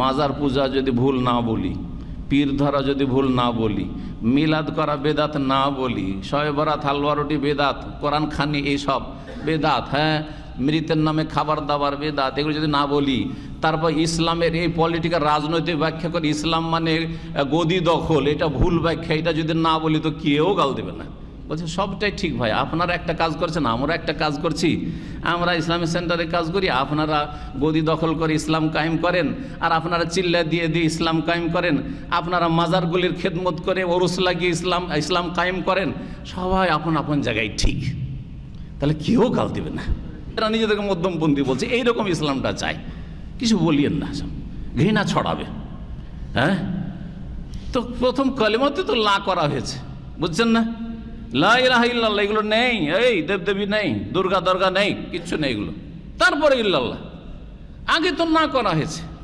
মাজার পূজা যদি ভুল না বলি পীর ধরা যদি ভুল না বলি, মিলাদ করা বেদাত না বলি শয়ে বরাত হালুয়া রুটি বেদাত, কোরআন খানি এইসব বেদাত হ্যাঁ? মৃতের নামে খাবার দাবার বেদাত, এগুলো যদি না বলি, তারপর ইসলামের এই পলিটিক্যাল রাজনৈতিক ব্যাখ্যা করে ইসলাম মানে গদি দখল, এটা ভুল ব্যাখ্যা, এটা যদি না বলি তো কেউ গাল দেবে না। বলছে, সবটাই ঠিক ভাই, আপনারা একটা কাজ করছেন, আমরা একটা কাজ করছি। আমরা ইসলামিক সেন্টারে কাজ করি, আপনারা গদি দখল করে ইসলাম কায়েম করেন, আর আপনারা চিল্লা দিয়ে দিয়ে ইসলাম কায়েম করেন, আপনারা মাজারগুলির খেদমত করে ওরুস লাগিয়ে ইসলাম ইসলাম কায়েম করেন, সবাই আপন আপন জায়গায় ঠিক। তাহলে কেউ গাল দেবে না। এরা নিজেদেরকে মধ্যমপন্থী বলছে, এইরকম ইসলামটা চাই কিছু বলিয়েন না। ঘৃণা ছড়াবে। হ্যাঁ? তো প্রথম কলিমতে তো লা করা হয়েছে, বুঝছেন না? লা ইলাহা ইল্লাল্লাহ, এগুলো নেই। এই দেবদেবী নেই, দুর্গা দর্গা নেই, কিচ্ছু নেই এগুলো। তারপরে ইল্লাল্লাহ। আগে তো না করা হয়েছে।